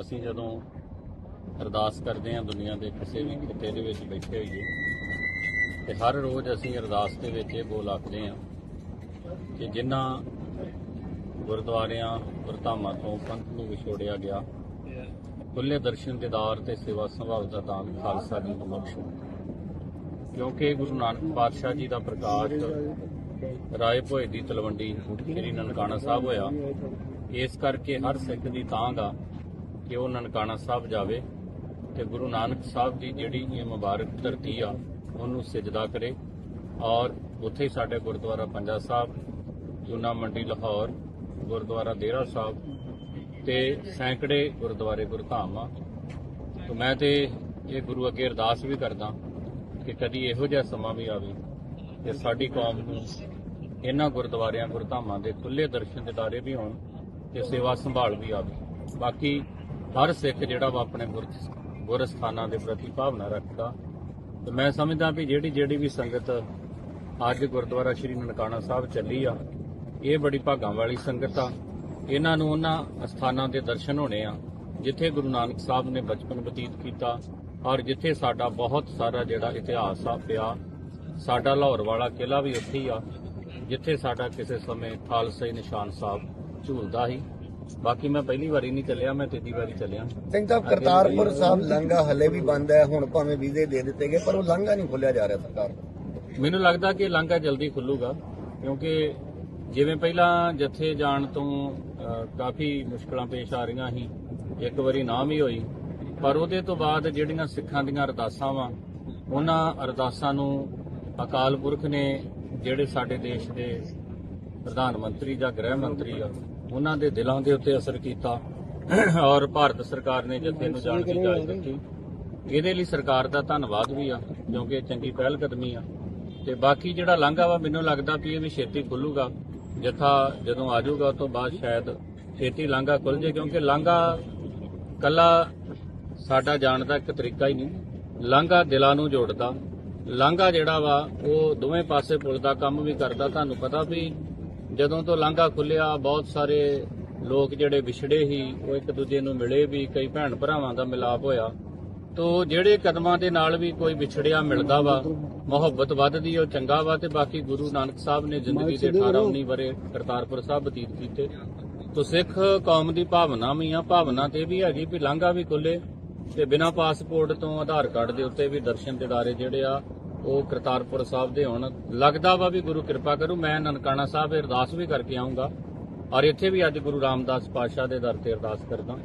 ਅਸੀਂ ਜਦੋਂ ਅਰਦਾਸ ਕਰਦੇ ਹਾਂ ਦੁਨੀਆ ਦੇ ਕਿਸੇ ਵੀ ਖਿੱਤੇ ਦੇ ਵਿੱਚ ਬੈਠੇ ਹੋਈਏ, ਤੇ ਹਰ ਰੋਜ਼ ਅਸੀਂ ਅਰਦਾਸ ਦੇ ਵਿੱਚ ਇਹ ਬੋਲ ਆਖਦੇ ਹਾਂ ਕਿ ਜਿਨ੍ਹਾਂ ਗੁਰਦੁਆਰਿਆਂ, ਗੁਰਧਾਮਾਂ ਤੋਂ ਪੰਥ ਨੂੰ ਵਿਛੋੜਿਆ ਗਿਆ ਖੁੱਲੇ ਦਰਸ਼ਨ ਦੀਦਾਰ ਤੇ ਸੇਵਾ ਸੰਭਾਵ ਦਾ ਦਾਨ ਖਾਲਸਾ ਦੀ ਨੂੰ ਬਖਸ਼ੋ। ਕਿਉਂਕਿ ਗੁਰੂ ਨਾਨਕ ਪਾਤਸ਼ਾਹ ਜੀ ਦਾ ਪ੍ਰਕਾਸ਼ ਰਾਏ ਭੋਏ ਦੀ ਤਲਵੰਡੀ ਸ੍ਰੀ ਨਨਕਾਣਾ ਸਾਹਿਬ ਹੋਇਆ, ਇਸ ਕਰਕੇ ਹਰ ਸਿੱਖ ਦੀ ਤਾਂਘ ਆ ਕਿ ਉਹ ਨਨਕਾਣਾ ਸਾਹਿਬ ਜਾਵੇ ਤੇ ਗੁਰੂ ਨਾਨਕ ਸਾਹਿਬ ਦੀ ਜਿਹੜੀ ਇਹ ਮੁਬਾਰਕ ਧਰਤੀ ਆ, ਉਹਨੂੰ ਸਜਦਾ ਕਰੇ। ਔਰ ਉੱਥੇ ਹੀ ਸਾਡੇ ਗੁਰਦੁਆਰਾ ਪੰਜਾ ਸਾਹਿਬ, ਜੂਨਾ ਮੰਡੀ ਲਾਹੌਰ, ਗੁਰਦੁਆਰਾ ਦੇਰਾ ਸਾਹਿਬ ਤੇ ਸੈਂਕੜੇ ਗੁਰਦੁਆਰੇ ਗੁਰਧਾਮ ਆ। ਤੇ ਮੈਂ ਤੇ ਇਹ ਗੁਰੂ ਅੱਗੇ ਅਰਦਾਸ ਵੀ ਕਰਦਾ ਕਿ ਕਦੀ ਇਹੋ ਜਿਹਾ ਸਮਾਂ ਵੀ ਆਵੇ ਕਿ ਸਾਡੀ ਕੌਮ ਨੂੰ ਇਹਨਾਂ ਗੁਰਦੁਆਰਿਆਂ ਗੁਰਧਾਮਾਂ ਦੇ ਖੁੱਲੇ ਦਰਸ਼ਨ ਦਿਦਾਰੇ ਵੀ ਹੋਣ ਤੇ ਸੇਵਾ ਸੰਭਾਲ ਵੀ ਆਵੇ। ਬਾਕੀ ਹਰ ਸਿੱਖ ਜਿਹੜਾ ਵਾ ਆਪਣੇ ਗੁਰ ਗੁਰ ਸਥਾਨਾਂ ਦੇ ਪ੍ਰਤੀ ਭਾਵਨਾ ਰੱਖਦਾ। ਤੇ ਮੈਂ ਸਮਝਦਾ ਵੀ ਜਿਹੜੀ ਜਿਹੜੀ ਵੀ ਸੰਗਤ ਅੱਜ ਗੁਰਦੁਆਰਾ ਸ਼੍ਰੀ ਨਨਕਾਣਾ ਸਾਹਿਬ ਚੱਲੀ ਆ, ਇਹ ਬੜੀ ਭਾਗਾਂ ਵਾਲੀ ਸੰਗਤ ਆ। ਇਹਨਾਂ ਨੂੰ ਉਹਨਾਂ ਸਥਾਨਾਂ ਦੇ ਦਰਸ਼ਨ ਹੋਣੇ ਆ, ਜਿੱਥੇ ਗੁਰੂ ਨਾਨਕ ਸਾਹਿਬ ਨੇ ਬਚਪਨ ਬਤੀਤ ਕੀਤਾ ਔਰ ਜਿੱਥੇ ਸਾਡਾ ਬਹੁਤ ਸਾਰਾ ਜਿਹੜਾ ਇਤਿਹਾਸ ਆ ਪਿਆ, ਸਾਡਾ ਲਾਹੌਰ ਵਾਲਾ ਕਿਲਾ ਵੀ ਉੱਥੇ ਹੀ ਆ, ਜਿੱਥੇ ਸਾਡਾ ਕਿਸੇ ਸਮੇਂ ਖਾਲਸਾ ਨਿਸ਼ਾਨ ਸਾਹਿਬ ਝੂਲਦਾ ਸੀ। ਬਾਕੀ ਮੈਂ ਪਹਿਲੀ ਵਾਰੀ ਨਹੀਂ ਚੱਲਿਆ ਮੈਂ ਤੀਜੀ ਵਾਰੀ ਚੱਲਿਆ। ਸਿੰਘ ਸਾਹਿਬ ਕਰਤਾਰਪੁਰ ਸਾਹਿਬ ਲੰਘਾ ਹਲੇ ਵੀ ਬੰਦ ਹੈ ਹੁਣ ਭਾਵੇਂ ਵੀਜ਼ੇ ਦੇ ਦਿੱਤੇ ਗਏ ਪਰ ਉਹ ਲੰਘਾ ਨਹੀਂ ਖੋਲਿਆ ਜਾ ਰਿਹਾ ਸਰਕਾਰ ਮੈਨੂੰ ਲੱਗਦਾ ਕਿ ਲਾਂਘਾ ਜਲਦੀ ਖੁੱਲੂਗਾ ਕਿਉਂਕਿ ਜਿਵੇਂ ਪਹਿਲਾਂ ਜੱਥੇ ਜਾਣ ਤੋਂ ਕਾਫੀ ਮੁਸ਼ਕਲਾਂ ਪੇਸ਼ ਆ ਰਹੀਆਂ ਸੀ ਇੱਕ ਵਾਰੀ ਨਾ ਵੀ ਹੋਈ ਪਰ ਉਹਦੇ ਤੋਂ ਬਾਅਦ ਜਿਹੜੀਆਂ ਸਿੱਖਾਂ ਦੀਆਂ ਅਰਦਾਸਾਂ ਵਾ ਉਹਨਾਂ ਅਰਦਾਸਾਂ ਨੂੰ ਅਕਾਲ ਪੁਰਖ ਨੇ ਜਿਹੜੇ ਸਾਡੇ ਦੇਸ਼ ਦੇ ਪ੍ਰਧਾਨ ਮੰਤਰੀ ਜਾਂ ਗ੍ਰਹਿ ਮੰਤਰੀ ਆ ਉਹਨਾਂ ਦੇ ਦਿਲਾਂ ਦੇ ਉੱਤੇ ਅਸਰ ਕੀਤਾ ਔਰ ਭਾਰਤ ਸਰਕਾਰ ਨੇ ਜੱਥੇ ਨੂੰ ਜਾਣ ਦੀ ਇਜਾਜ਼ਤ ਦਿੱਤੀ। ਇਹਦੇ ਲਈ ਸਰਕਾਰ ਦਾ ਧੰਨਵਾਦ ਵੀ ਆ, ਕਿਉਂਕਿ ਚੰਗੀ ਪਹਿਲ ਕਦਮੀ ਆ। ਤੇ ਬਾਕੀ ਜਿਹੜਾ ਲਾਂਘਾ ਵਾ, ਮੈਨੂੰ ਲੱਗਦਾ ਵੀ ਇਹ ਵੀ ਛੇਤੀ ਖੁੱਲੂਗਾ। ਜਥਾ ਜਦੋਂ ਆ ਜਾਊਗਾ, ਉਸ ਤੋਂ ਬਾਅਦ ਸ਼ਾਇਦ ਛੇਤੀ ਲਾਂਘਾ ਖੁੱਲ ਜੇ, ਕਿਉਂਕਿ ਲਾਂਘਾ ਕੱਲਾ ਸਾਡਾ ਜਾਣ ਦਾ ਇੱਕ ਤਰੀਕਾ ਹੀ ਨਹੀਂ। ਲਾਂਘਾ ਦਿਲਾਂ ਨੂੰ ਜੋੜਦਾ। ਲਾਂਘਾ ਜਿਹੜਾ ਵਾ, ਉਹ ਦੋਵੇਂ ਪਾਸੇ ਪੁਲ ਦਾ ਕੰਮ ਵੀ ਕਰਦਾ। ਤੁਹਾਨੂੰ ਪਤਾ ਵੀ ਜਦੋਂ ਤੋਂ ਲਾਂਘਾ ਖੁੱਲਿਆ, ਬਹੁਤ ਸਾਰੇ ਲੋਕ ਜਿਹੜੇ ਵਿਛੜੇ ਸੀ, ਉਹ ਇੱਕ ਦੂਜੇ ਨੂੰ ਮਿਲੇ ਵੀ, ਕਈ ਭੈਣ ਭਰਾਵਾਂ ਦਾ ਮਿਲਾਪ ਹੋਇਆ। ਤੋ ਜਿਹੜੇ ਕਦਮਾਂ ਦੇ ਨਾਲ ਵੀ ਕੋਈ ਵਿਛੜਿਆ ਮਿਲਦਾ ਵਾ, ਮੁਹੱਬਤ ਵੱਧਦੀ, ਉਹ ਚੰਗਾ ਵਾ, ਤੇ ਬਾਕੀ ਗੁਰੂ ਨਾਨਕ ਸਾਹਿਬ ਨੇ ਜ਼ਿੰਦਗੀ ਦੇ 18 19 ਵਰੇ ਕਰਤਾਰਪੁਰ ਸਾਹਿਬ ਬਤੀਤ ਕੀਤੇ। ਤੋ ਸਿੱਖ ਕੌਮ ਦੀ ਭਾਵਨਾ ਵੀ ਆ, ਭਾਵਨਾ ਤੇ ਵੀ ਹੈਗੀ ਵੀ ਲਾਂਘਾ ਵੀ ਖੁੱਲੇ, ਤੇ ਬਿਨਾਂ ਪਾਸਪੋਰਟ ਤੋਂ ਆਧਾਰ ਕਾਰਡ ਦੇ ਉੱਤੇ ਵੀ ਦਰਸ਼ਨ ਦਿਦਾਰੇ ਜਿਹੜੇ ਆ ਉਹ ਕਰਤਾਰਪੁਰ ਸਾਹਿਬ ਦੇ ਹੋਣ। ਲੱਗਦਾ ਵਾ ਵੀ ਗੁਰੂ ਕਿਰਪਾ ਕਰੂ, ਮੈਂ ਨਨਕਾਣਾ ਸਾਹਿਬ ਅਰਦਾਸ ਵੀ ਕਰਕੇ ਆਉਂਗਾ ਔਰ ਇੱਥੇ ਵੀ ਅੱਜ ਗੁਰੂ ਰਾਮਦਾਸ ਪਾਤਸ਼ਾਹ ਦੇ ਦਰ ਤੇ ਅਰਦਾਸ ਕਰਦਾ।